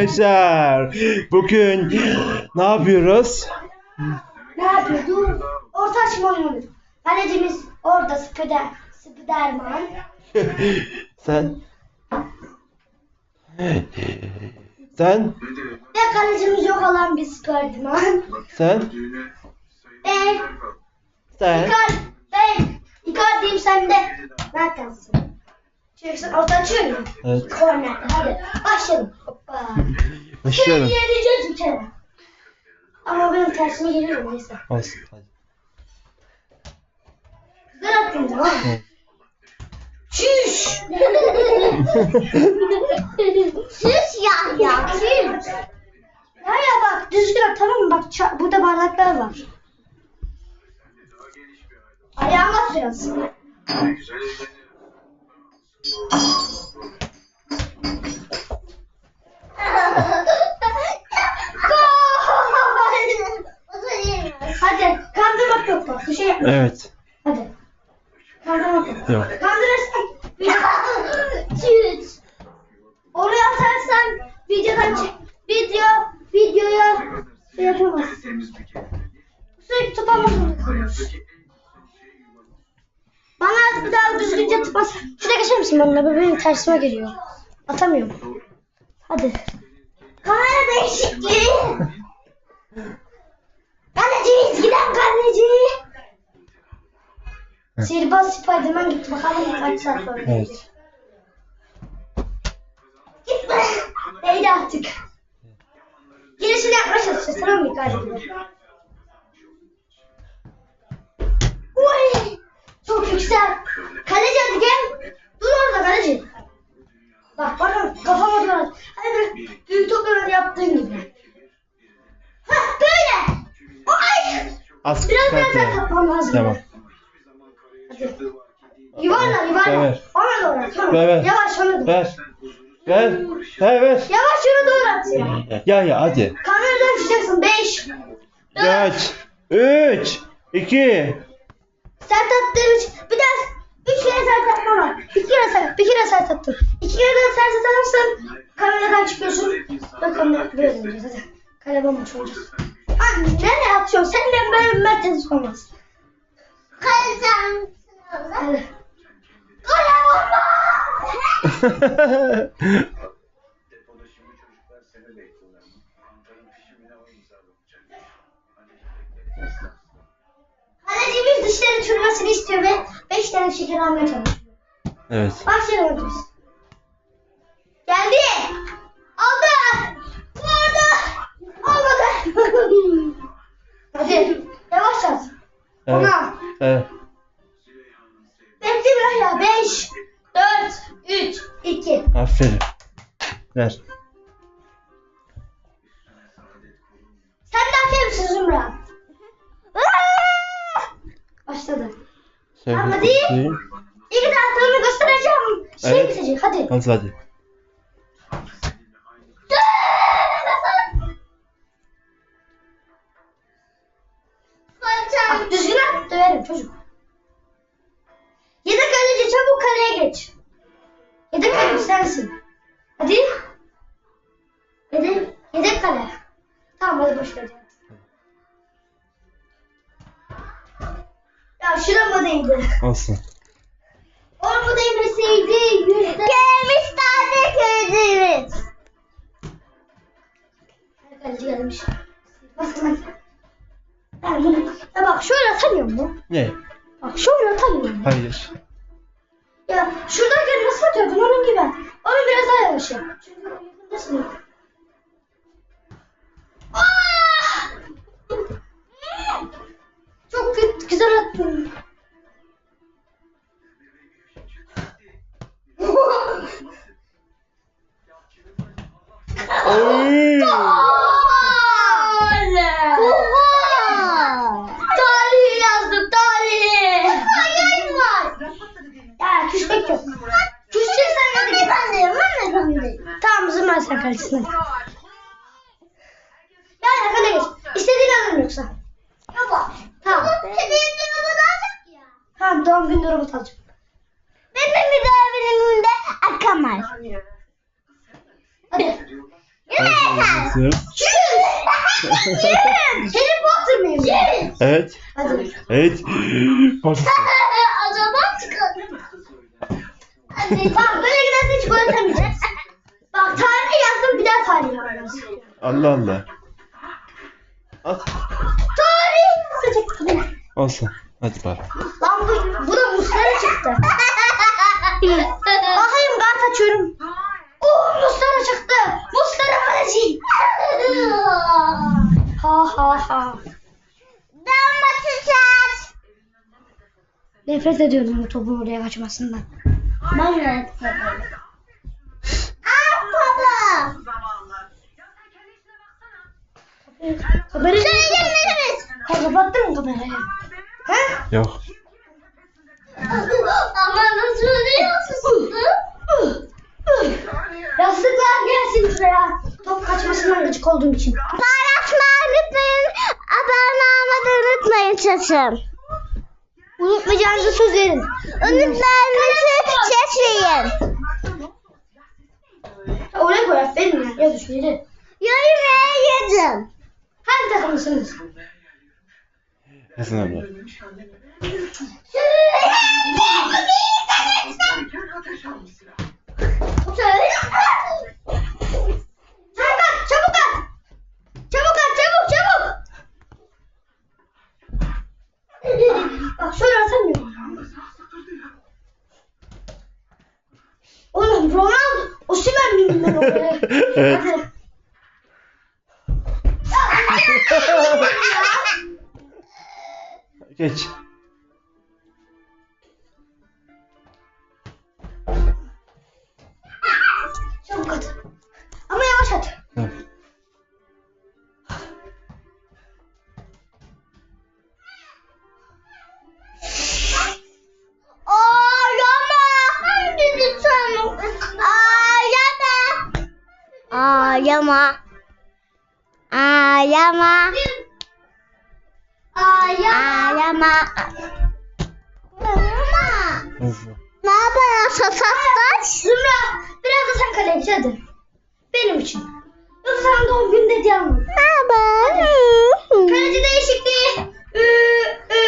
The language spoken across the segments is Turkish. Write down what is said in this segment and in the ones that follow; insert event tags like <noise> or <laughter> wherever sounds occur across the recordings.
arkadaşlar. Bugün ne yapıyoruz? Ne yapıyor? Dur. Orta açma oyunu. Kalecimiz orada Spider, Spiderman. <laughs> Sen? Sen? Ve kalecimiz yok olan bir Spiderman. Sen? Ben, Sen? Icardi, ben, Icardi'yim sen de. Mertens'in. Çünkü sen orta açıyorsun. Evet. Korner. Hadi başlayalım. Başlayalım. Seni yeneceğiz bir kere. Ama benim tersime geliyorum neyse. Olsun. Hadi. Güzel attın tamam mı? Çüş. <laughs> Çüş ya ya çüş. Ya ya bak düzgün at tamam mı? Bak ça- burada bardaklar var. Ayağıma at Hadi kandırmak yok bak bir şey yapma. Evet. Hadi. Kandırmak yok. Yok. Kandırırsan Çüt. Oraya atarsan videodan çek. Video videoya şey yapamaz. Sürekli kalıyoruz. Bana bir daha düzgünce tıpas. Şuraya geçer misin bana? Bu benim tersime geliyor. Atamıyorum. Hadi. Değişikliği. Kaleci giden kaleci. Sihirbaz Spiderman gitti. Bakalım kaç saat sonra. Evet. Gitme. Neydi artık? Girişini yapmaya çalışacağız. Tamam mı kardeşim? Uy! Çok yüksek. Az Biraz daha lazım. Tamam. Hadi. Yuvarla yuvarla. Ver. Ona doğru at. Ver, ver. Yavaş ona doğru. Ver. Ver. Ver ver. Yavaş ona doğru at ya. Ya ya hadi. Kameradan tutacaksın. 5. 4 3 2 Sert attığın üç. Bir daha üç kere sert atma var. Bir kere sert. Bir kere sert attın. İki kere daha sert atarsan kameradan çıkıyorsun. Ne böyle döneceğiz hadi. Kale bomboş olacağız. Anne nereye atıyorsun? Seninle böyle Mertens olmaz. Sen. Hadi. Kale bomboş. Depoda şimdi çocuklar seni bekliyorlar. Ankara'nın pişimine o imzalatacak. Hadi bekle. Kalecimiz dişleri çürümesini istiyor ve 5 tane şeker almaya çalışıyor. Evet. Başlayalım biz. Hadi. Yavaş at. Evet. Ona. Evet. Bekle biraz ya. 5, 4, 3, 2. Aferin. Ver. Sen de hakemsin Zümra. Başladı. Söyle. Ama değil. İki taraflarını göstereceğim. Şey Evet. bitecek. Hadi. Hadi hadi. Döverim çocuk. Yedek kaleci çabuk kaleye geç. Yedek kaleci sensin. Hadi. Yedek, yedek kale. Tamam hadi boş ver. Ya şurama değdi. Olsun. Orama değmeseydi yüzde... Gelmiş tane köyümüz. Kaleci gelmiş. Bakın. Ben bunu... Ya bak şöyle atamıyor mu? Ne? Bak şöyle atamıyor mu? Hayır. Ya şuradayken nasıl atıyordun onun gibi? Onu biraz daha yavaş yap. Çünkü yakındasın. Ah! Çok gü- güzel attın. Oy! Oha! Tarihi yazdım tarihi. Hayır var. Ya küsmek yok. Küseceksen hadi git. Ben de ben de ben de. Sen karşısına. Ya ya kale geç. İstediğini alırım yoksa. Yapma. Tamam. Hediye robot alacak ya. Tamam doğum günü robot alacağım. Benim bir doğum günümde akamal. Hadi. Hadi. Nasıl? Harry Potter mıyım? Evet. Hadi. Evet. <gasps> Zaman <laughs> çıkalım. Tamam böyle giderse hiç gol atamayacağız. Bak tarih yazdım bir daha tarih. Allah Allah. At. Tarih yazacaktım. Olsun. Hadi bari. Lan bu, bu da Muslera çıktı. Bakayım kart açıyorum. Oo Muslera çıktı. Muslera kaleci. ha ha ha. Nefret ediyorum bu topun oraya kaçmasından. Ben de. baba. Kamerayı Ha, kapattın mı kamerayı? Ha? Yok. Ama nasıl diyorsun? Yastıklar gelsin şuraya. Top kaçmasından gıcık olduğum için. Paylaşmayı unutmayın. Abone olmayı unutmayın çocuğum. Unutmayacağınızı söz verin. Unutmayınızı seçmeyin. Oraya koy aferin ya. Yaz şuraya. Yorumlara yazın. Hangi takımlısınız? Hasan abla. Bak şöyle atamıyorum. Oğlum Ronaldo, Osimhen miyim ben At. Tamam. Ağlama. Ağlama. Ağlama. Ağlama. Ne yapıyorsun sasaktaş? Zümra, biraz da sen kaleye git hadi. Benim için. Yoksa sana doğum günü almadım. Ne yapıyorsun? Kaleci değişikliği. Ü, ü,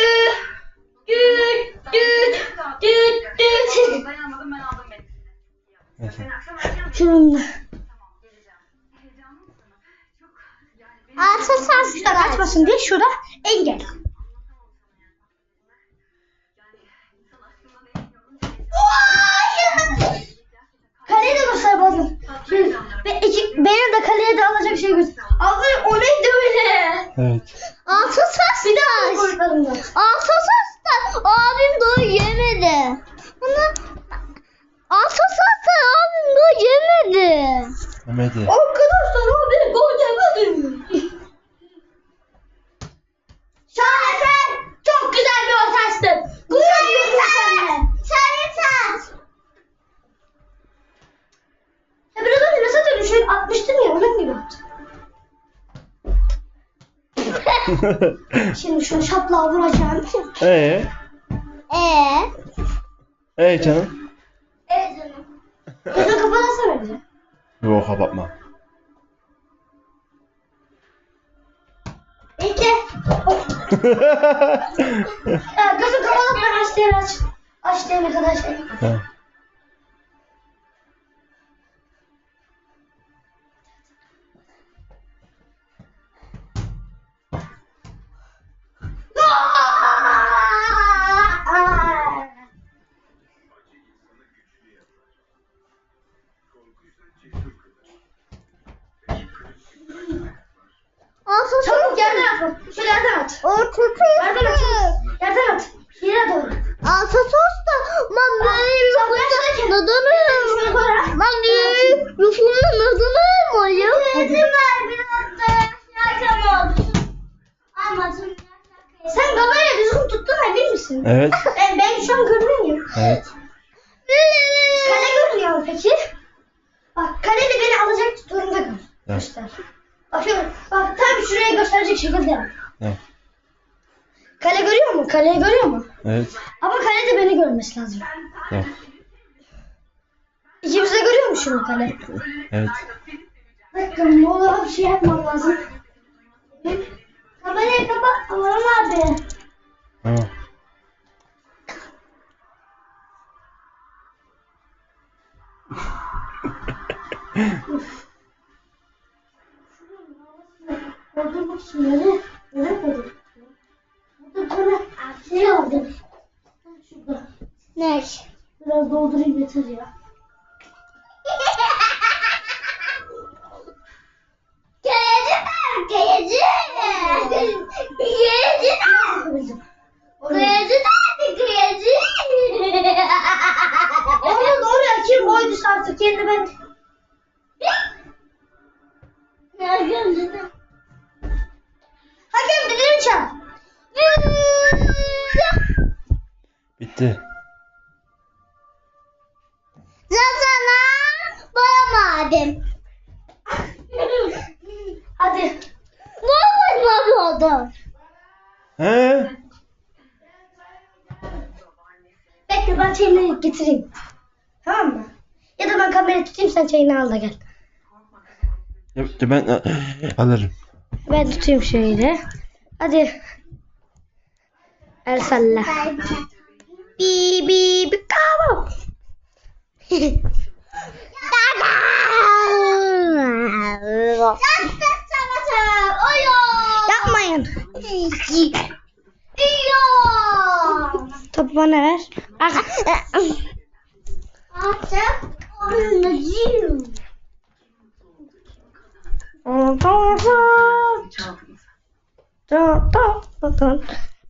düt, düt, düt, düt. Dayanamadım ben aldım beni. Şununla. Altı Şurada kaçmasın diye şurada engel. İki, benim de kaleye de alacak şey göster. Abi o neydi öyle? Evet. Altı Bir daha sasaktaş. koylarımda. Altı sasaktaş. Abim daha yemedi. Bunu Altı sasaktaş abim daha yemedi. Mehmet'i. Arkadaşlar abi gol yemedi. Şaheser çok güzel bir ortaçtı. Gurur duyuyorum seninle. Sarı Ya biraz önce nasıl dönüş şöyle atmıştım ya onun gibi attım. <laughs> Şimdi şunu şapla vuracağım. Ee? Ee? Ee canım? Evet canım. Gözünü kapatsana bize. Yok kapatma. İki. <laughs> Gözünü kapatıp ben aç diye aç. Aç diye ne kadar şey. Rüfümü neden almayayım? İzin ver biraz da yaşam olsun. Ama sen kamerayı düzgün tuttun emin misin? Evet. Ben, <laughs> ben şu an görmüyorum. Evet. Kale görünüyor mu peki? Bak kale de beni alacak durumda gör. Evet. Göster. Bak şöyle, bak tam şuraya gösterecek şekilde yap. Evet. Kale görüyor mu? Kaleyi görüyor mu? Evet. Ama kale de beni görmesi lazım. Evet. Mu şimdi kale? Evet. Dakika ne olur bir şey yapmam lazım. Kamerayı kapat. Orhan abi. Tamam. Doldurmak için nereye? Nereye koydum? Burada tane şey aldım. Şurada. Ne? Biraz doldurayım yeter ya. Kayacı Yapabildim. Kayacı nerede kayacı? Onu doğru kim koyduysa artık kendi ben. Hakem dilim çal. Bitti. Zazana boyamadım. Hadi. Boyamadım oldu. He? Bekle ben çayını getireyim. Tamam mı? Ya da ben kamerayı tutayım sen çayını al da gel. Ya, ben a- alırım. Ben tutayım şöyle. Hadi. El salla. Bi bi bi kabo. Yapmayın. Topu bana ver. Ah.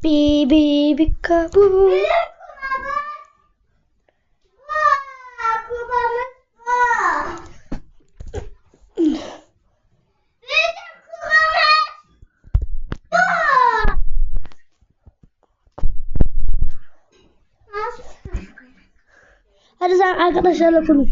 Bi bi bi kabu. Hadi sen arkadaşlarla konuş.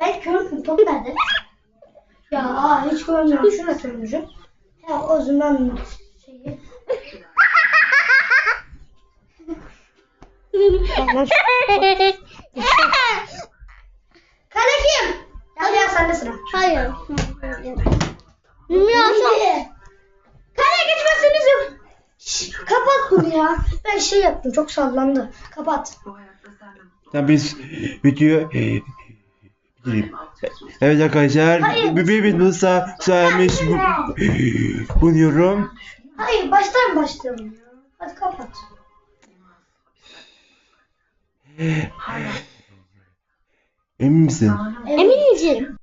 Ben körüm top nerede? Ya hiç görmüyorum. Şuna turuncu. Ya o zaman şeyi. Kale kim? Hadi ya sende sıra. Hayır. Bilmiyorum. Kale geçmezseniz yok. Şş, kapat bunu ya. Ben şey yaptım çok sallandı. Kapat. Ya biz videoyu e. Evet arkadaşlar. Hayır. Bebeğimiz Musa saymış bu, bunuyorum. Hayır baştan başlayalım ya. Hadi kapat. Emin misin? Eminim.